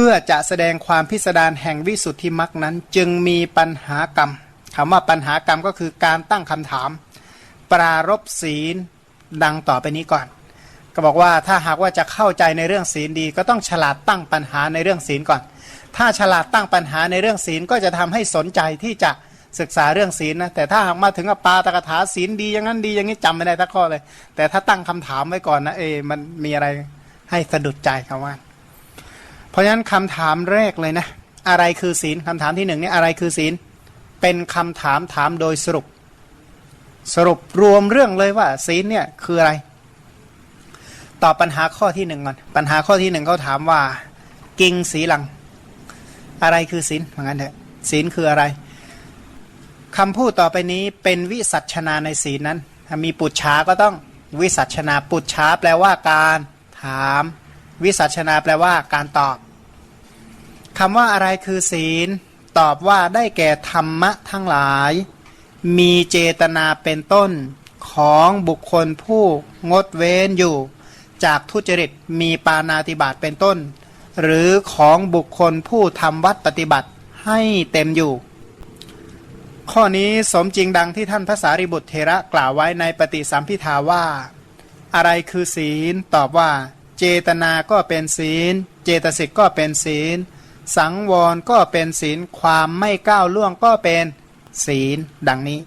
พื่อจะแสดงความพิสดารแห่งวิสุทธิมรรคนั้น จึงมีปัญหากรรมคำว่าปัญหากรรมก็คือการตั้งคำถาม ปรารบศีลดังต่อไปนี้ก่อน ก็บอกว่าถ้าหากว่าจะเข้าใจในเรื่องศีลดี ก็ต้องฉลาดตั้งปัญหาในเรื่องศีลก่อน ถ้าฉลาดตั้งปัญหาในเรื่องศีลก็จะทำให้สนใจที่จะศึกษาเรื่องศีลนะแต่ถ้าหากมาถึงกับปาตกถาศีลดีอย่างนั้นดีอย่างนี้จำไม่ได้ทักข้อเลย แต่ถ้าตั้งคำถามไว้ก่อนนะเอมันมีอะไรให้สะดุดใจคำว่า ราะฉะนั้นคำถามแรกเลยนะอะไรคือศีลคำถามที่หนึ่งนี่อะไรคือศีลเป็นคำถามถามโดยสรุป สรุปรวมเรื่องเลยว่าศีลเนี่ยคืออะไร ตอบปัญหาข้อที่หนึ่งก่อนปัญหาข้อที่หนึ่งเขาถามว่า กิงสีลัง อะไรคือศีลเหมือนกันเถอะศีลคืออะไรคำพูดต่อไปนี้เป็นวิสัชนาในศีลนั้น มีปุจฉาก็ต้องวิสัชนาปุจฉาแปลว่าการถาม วิสัชนาแปลว่าการตอบ คำว่าอะไรคือศีล ตอบว่าได้แก่ธรรมะทั้งหลาย มีเจตนาเป็นต้นของบุคคลผู้งดเว้นอยู่ จากทุจริตมีปานาติบาตเป็นต้น หรือของบุคคลผู้ทำวัดปฏิบัติให้เต็มอยู่ ข้อนี้สมจริงดังที่ท่านพระสารีบุตรเทระกล่าวไว้ในปฏิสัมพิทาว่า อะไรคือศีล ตอบว่า เจตนาก็เป็นศีล เจตสิกก็เป็นศีล สังวรก็เป็นศีลความไม่ก้าวล่วงก็เป็นศีลดังนี้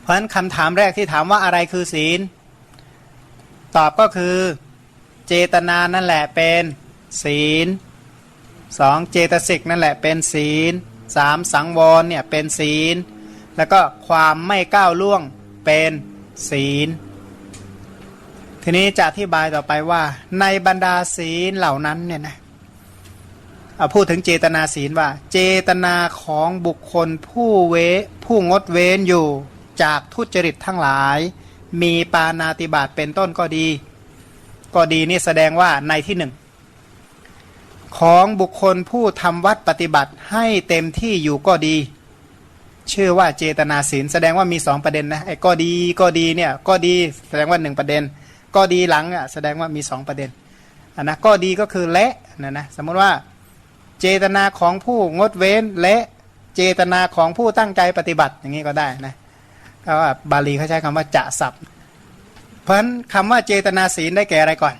เพราะฉะนั้นคำถามแรกที่ถามว่าอะไรคือศีล ตอบก็คือเจตนานั่นแหละเป็นศีลสองเจตสิกนั่นแหละเป็นศีลสามสังวรเนี่ยเป็นศีล แล้วก็ความไม่ก้าวล่วงเป็นศีล ทีนี้จะอธิบายต่อไปว่าในบรรดาศีลเหล่านั้นเนี่ยนะ พูดถึงเจตนาศีลว่า เจตนาของบุคคลผู้เวผู้งดเว้นอยู่จากทุจริตทั้งหลาย มีปานาติบาตเป็นต้นก็ดี ก็ดีนี่แสดงว่าในที่หนึ่งของบุคคลผู้ทำวัดปฏิบัติให้เต็มที่อยู่ก็ดี ชื่อว่าเจตนาศีลแสดงว่ามีสองประเด็นนะไอ้ก็ดีก็ดีเนี่ยก็ดีแสดงว่าหนึ่งประเด็น ก็ดีหลังอะแสดงว่ามีสองประเด็นอันนะก็ดีก็คือและนะนะสมมติว่า เจตนาของผู้งดเว้นและเจตนาของผู้ตั้งใจปฏิบัติอย่างนี้ก็ได้นะเพราะว่าบาลีเขาใช้คำว่าจะสับเพราะฉะนั้นคำว่าเจตนาศีลได้แก่อะไรก่อน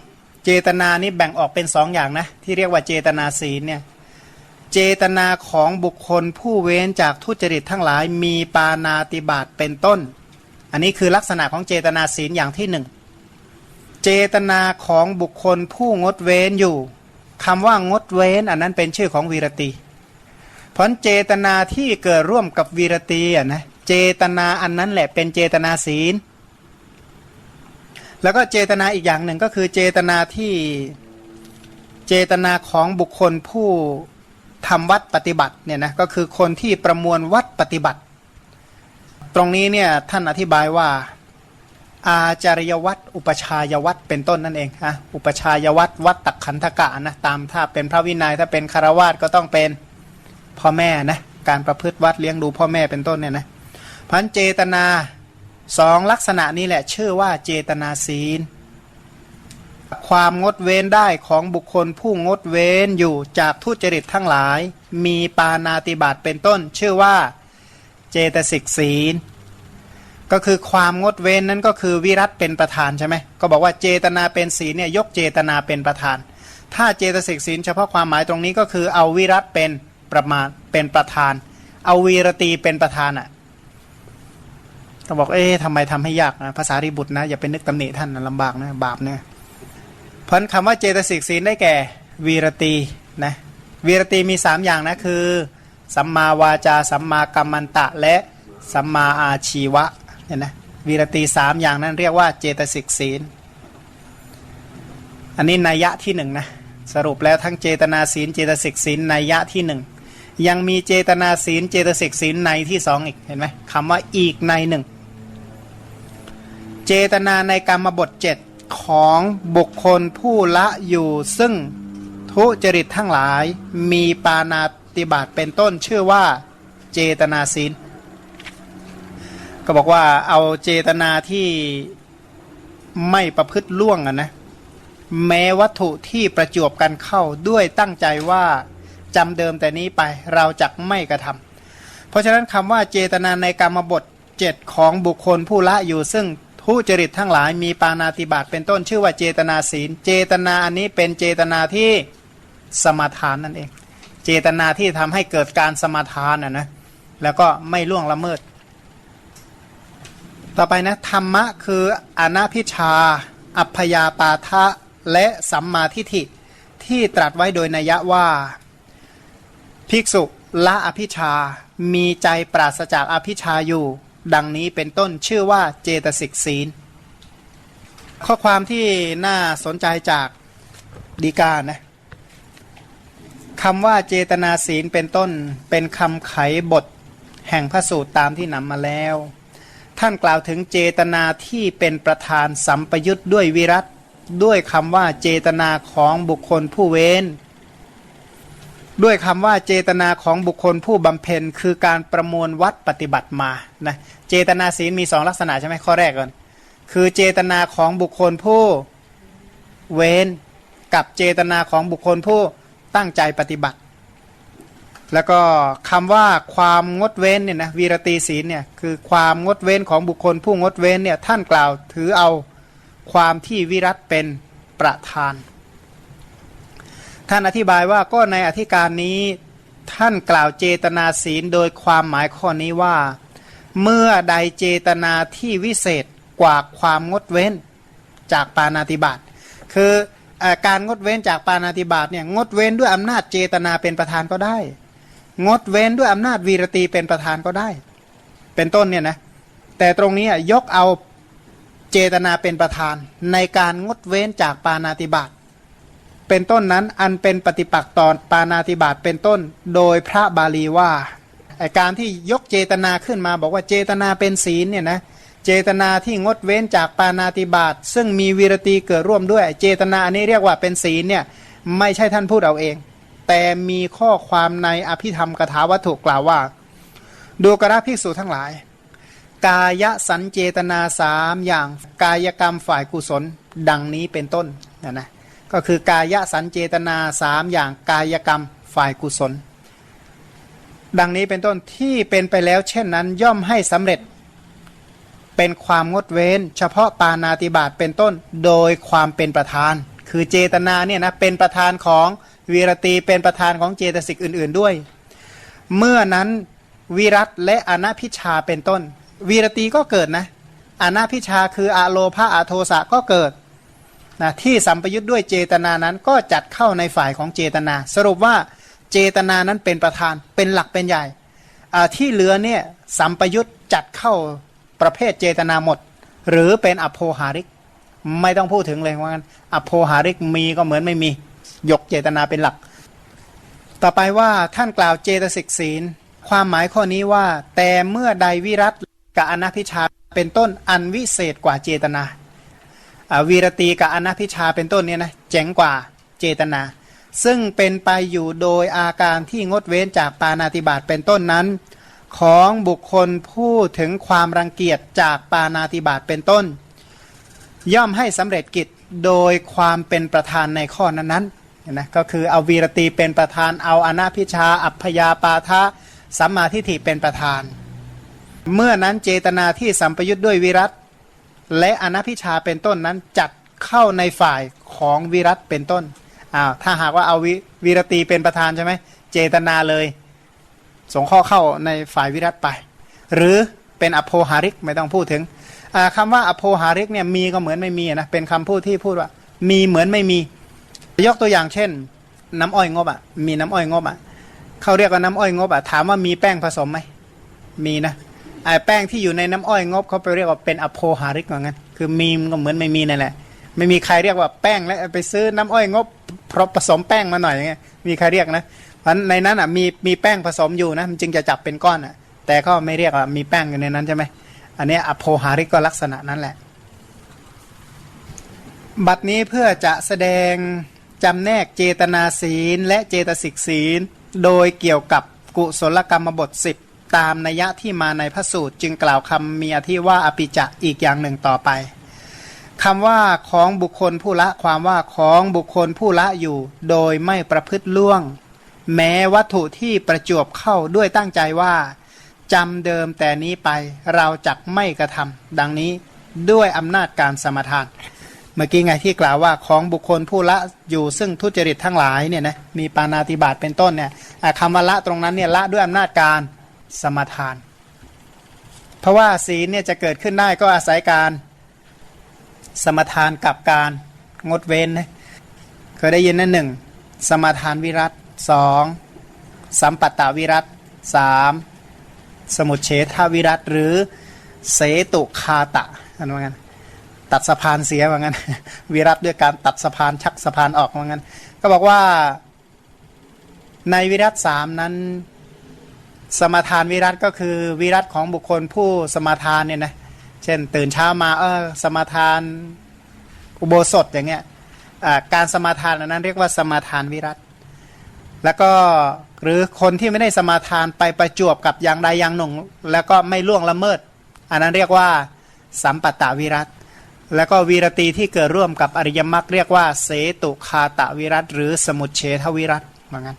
เจตนานี้แบ่งออกเป็นสองอย่างนะที่เรียกว่าเจตนาศีลเนี่ยเจตนาของบุคคลผู้เว้นจากทุจริตทั้งหลายมีปานาติบาตเป็นต้น อันนี้คือลักษณะของเจตนาศีลอย่างที่หนึ่งเจตนาของบุคคลผู้งดเว้นอยู่ คำว่างดเว้น อันนั้นเป็นชื่อของวีรตีเพราะเจตนาที่เกิดร่วมกับวีรตีอะนะเจตนาอันนั้นแหละเป็นเจตนาศีล แล้วก็เจตนาอีกอย่างหนึ่งก็คือเจตนาที่เจตนาของบุคคลผู้ทำวัดปฏิบัติเนี่ยนะก็คือคนที่ประมวลวัดปฏิบัติ ตรงนี้เนี่ยท่านอธิบายว่า อาจารยวัตอุปชายวัตเป็นต้นนั่นเองอะอุปชายวัตวัตตักขันธกะนะตามถ้าเป็นพระวินัยถ้าเป็นคารวาสก็ต้องเป็นพ่อแม่นะการประพฤติวัดเลี้ยงดูพ่อแม่เป็นต้นเนี่ยนะพันเจตนาสองลักษณะนี้แหละชื่อว่าเจตนาศีล ความงดเว้นได้ของบุคคลผู้งดเว้นอยู่จากทุจริตทั้งหลาย มีปานาติบาตเป็นต้น ชื่อว่าเจตสิกศีล ก็คือความงดเว้นนั้นก็คือวิรัตเป็นประธานใช่ไหมก็บอกว่าเจตนาเป็นศีลเนี่ยยกเจตนาเป็นประธาน ถ้าเจตสิกศีลเฉพาะความหมายตรงนี้ก็คือเอาวิรัตเป็นประมาณเป็นประธาน เอาวีรตีเป็นประธานอะก็บอกเอ๊ะทำไมทำให้ยากนะภาษาริบุตรนะอย่าเป็นนึกตำหนิท่านนะลำบากนะบาปเนี่ยเพราะคำว่าเจตสิกศีลได้แก่วีรตีนะวีรตีมีสามอย่างนะคือสัมมาวาจาสัมมากัมมันตะและสัมมาอาชีวะ เนี่ยนะวีรตีสามอย่างนั้นเรียกว่าเจตสิกศีล อันนี้นัยยะที่หนึ่งนะสรุปแล้วทั้งเจตนาศีลเจตสิกศีลนัยยะที่หนึ่งยังมีเจตนาศีลเจตสิกศีลในที่สองอีกเห็นไหมคำว่าอีกในหนึ่งเจตนาในกรรมบทเจ็ดของบุคคลผู้ละอยู่ซึ่งทุจริตทั้งหลายมีปานาติบาตเป็นต้นชื่อว่าเจตนาศีล ก็บอกว่าเอาเจตนาที่ไม่ประพฤติล่วงอะนะแม้วัตถุที่ประจวบกันเข้าด้วยตั้งใจว่าจำเดิมแต่นี้ไปเราจะไม่กระทำเพราะฉะนั้นคำว่าเจตนาในกรรมบทเจ็ดของบุคคลผู้ละอยู่ซึ่งทุจริตทั้งหลายมีปานาติบาตเป็นต้นชื่อว่าเจตนาศีล เจตนาอันนี้เป็นเจตนาที่สมาทานนั่นเอง เจตนาที่ทำให้เกิดการสมาทานนะนะแล้วก็ไม่ล่วงละเมิด ต่อไปนะธรรมะคืออนาพิชา อัพยาปาทะและสัมมาทิฏฐิที่ตรัสไว้โดยนัยว่า ภิกษุละอภิชา มีใจปราศจากอภิชาอยู่ ดังนี้เป็นต้นชื่อว่าเจตสิกศีล ข้อความที่น่าสนใจจากดีกานะคำว่าเจตนาศีลเป็นต้นเป็นคำไขบท แห่งพระสูตรตามที่นำมาแล้ว ท่านกล่าวถึงเจตนาที่เป็นประธานสัมปยุทธ์ด้วยวิรัตด้วยคำว่าเจตนาของบุคคลผู้เว้น ด้วยคำว่าเจตนาของบุคคลผู้บำเพ็ญคือการประมวลวัดปฏิบัติมานะเจตนาศีลมีสองลักษณะใช่ไหมข้อแรกก่อนคือเจตนาของบุคคลผู้เว้น กับเจตนาของบุคคลผู้ตั้งใจปฏิบัติ แล้วก็คำว่าความงดเว้นเนี่ยนะวีรตีศีลเนี่ยคือความงดเว้นของบุคคลผู้งดเว้นเนี่ยท่านกล่าวถือเอาความที่วิรัตเป็นประธาน ท่านอธิบายว่าก็ในอธิการนี้ท่านกล่าวเจตนาศีลโดยความหมายข้อนี้ว่า เมื่อใดเจตนาที่วิเศษกว่าความงดเว้นจากปานาติบาตคืออการงดเว้นจากปานาติบาตเนี่ยงดเว้นด้วยอำนาจเจตนาเป็นประธานก็ได้ งดเว้นด้วยอำนาจวีรตีเป็นประธานก็ได้ เป็นต้นเนี่ยนะแต่ตรงนี้ยกเอาเจตนาเป็นประธาน ในการงดเว้นจากปานาติบาตเป็นต้นนั้นอันเป็นปฏิปักษ์ตอนปานาติบาตเป็นต้น โดยพระบาลีว่าการที่ยกเจตนาขึ้นมาบอกว่าเจตนาเป็นศีลเนี่ยนะเจตนาที่งดเว้นจากปานาติบาตซึ่งมีวีรตีเกิดร่วมด้วย เจตนาอันนี้เรียกว่าเป็นศีลเนี่ยไม่ใช่ท่านพูดเอาเอง แต่มีข้อความในอภิธรรมกถาวัตถุกล่าวว่า ดูกระภิกษุทั้งหลาย กายสัญเจตนาสามอย่างกายกรรมฝ่ายกุศลดังนี้เป็นต้นนะนะก็คือกายสัญเจตนาสามอย่างกายกรรมฝ่ายกุศล ดังนี้เป็นต้นที่เป็นไปแล้ว เช่นนั้นย่อมให้สำเร็จเป็นความงดเว้น เฉพาะปานาติบาตเป็นต้นโดยความเป็นประธาน คือเจตนาเนี่ยนะเป็นประธานของ วีรตีเป็นประธานของเจตสิกอื่น ๆด้วย เมื่อนั้นวิรัตและอนาพิชาเป็นต้น วีรตีก็เกิดนะอนาพิชาคืออะโลภาอะโทสะก็เกิดนะที่สัมปยุทธ์ด้วยเจตนานั้นก็จัดเข้าในฝ่ายของเจตนา สรุปว่าเจตนานั้นเป็นประธานเป็นหลักเป็นใหญ่ที่เหลือเนี่ยสัมปยุทธ์จัดเข้าประเภทเจตนาหมด หรือเป็นอโภหาริก ไม่ต้องพูดถึงเลยว่ากันอโภหาริกมีก็เหมือนไม่มี ยกเจตนาเป็นหลัก ต่อไปว่าท่านกล่าวเจตสิกศีล ความหมายข้อนี้ว่า แต่เมื่อใดวิรัตกับอนัพิชาเป็นต้นอันวิเศษกว่าเจตนาวีรตีกับอนัพิชาเป็นต้นเนี่ยนะเจ๋งกว่าเจตนา ซึ่งเป็นไปอยู่โดยอาการที่งดเว้นจากปานาติบาตเป็นต้นนั้น ของบุคคลผู้ถึงความรังเกียจจากปานาติบาตเป็นต้น ย่อมให้สำเร็จกิจโดยความเป็นประธานในข้อนั้นๆ นะก็คือเอาวีรตีเป็นประธานเอาอนาพิชา อัพยาปาทะสัมมาทิฏฐิเป็นประธาน เมื่อนั้นเจตนาที่สัมปยุทธ์ด้วยวิรัตและอนัพิชาเป็นต้นนั้นจัดเข้าในฝ่ายของวิรัตเป็นต้นอ้าวถ้าหากว่าเอาววิรตีเป็นประธานใช่ไหมเจตนาเลย สงข้อเข้าในฝ่ายวิรัตไป หรือเป็นอโภหาริกไม่ต้องพูดถึงคำว่าอโภหาริกเนี่ยมีก็เหมือนไม่มีนะเป็นคำพูดที่พูดว่า มีเหมือนไม่มี ยกตัวอย่างเช่น น้ำอ้อยงบอะ่ะมีน้ำอ้อยงบอะ่ะเขาเรียกว่าน้ำอ้อยงบอะ่ะถามว่ามีแป้งผสมไหมมีนะไอ้แป้งที่อยู่ในน้ำอ้อยงบเขาไปเรียกว่าเป็นอโพหาริกเหมือนกันคือมีมก็เหมือนไม่มีนั่นแหละไม่มีใครเรียกว่าแป้งแล้วไปซื้อน้ำอ้อยงบเพรผสมแป้งมาหน่อยอย่างเงี้ยมีใครเรียกนะเพราะในนั้นอะมีมีแป้งผสมอยู่นะมันจึงจะจับเป็นก้อนอะ แต่ก็ไม่เรียกว่ามีแป้งอยู่ในนั้นใช่ไหมอันนี้อโพหาริกก็ลักษณะนั้นแหละ บัดนี้เพื่อจะแสดง จำแนกเจตนาศีลและเจตสิกศีล โดยเกี่ยวกับกุศลกรรมบทสิบตามนัยยะที่มาในพระสูตร จึงกล่าวคำมีอธิว่าอภิจะอีกอย่างหนึ่งต่อไปคำว่าของบุคคลผู้ละความว่าของบุคคลผู้ละอยู่ โดยไม่ประพฤติล่วง แม้วัตถุที่ประจวบเข้าด้วยตั้งใจว่าจำเดิมแต่นี้ไปเราจักไม่กระทำดังนี้ด้วยอำนาจการสมทาน เมื่อกี้ไงที่กล่าวว่าของบุคคลผู้ละอยู่ซึ่งทุจริตทั้งหลายเนี่ยนะมีปานาติบาตเป็นต้นเนี่ยคำว่าละตรงนั้นเนี่ยละด้วยอำนาจการสมทาน เพราะว่าศีลเนี่ยจะเกิดขึ้นได้ก็อาศัยการสมทานกับการงดเว้นนะเคยได้ยินนั่นหนึ่งสมทานวิรัตสองสัมปัตตาวิรัตสามสมุทเฉทวิรัตหรือเสตุคาตะอันว่างั้น ตัดสะพานเสียว่างั้น วิรัตด้วยการตัดสะพานชักสะพานออกว่างั้น ก็บอกว่า ในวิรัตสามนั้น สมทานวิรัตก็คือวิรัตของบุคคลผู้สมทานเนี่ยนะเช่น ตื่นเช้ามาเออสมทานอุโบสถอย่างเงี้ยการสมาทานอันนั้นเรียกว่าสมาทานวิรัตแล้วก็หรือคนที่ไม่ได้สมาทานไปประจวบกับอย่างใดอย่างหนึ่ง แล้วก็ไม่ล่วงละเมิด อันนั้นเรียกว่าสัมปตตวิรัต แล้วก็วีรตีที่เกิดร่วมกับอริยมรรคเรียกว่า เสตุคาตะวิรัตหรือสมุทเฉทวิรัตเหมือนกัน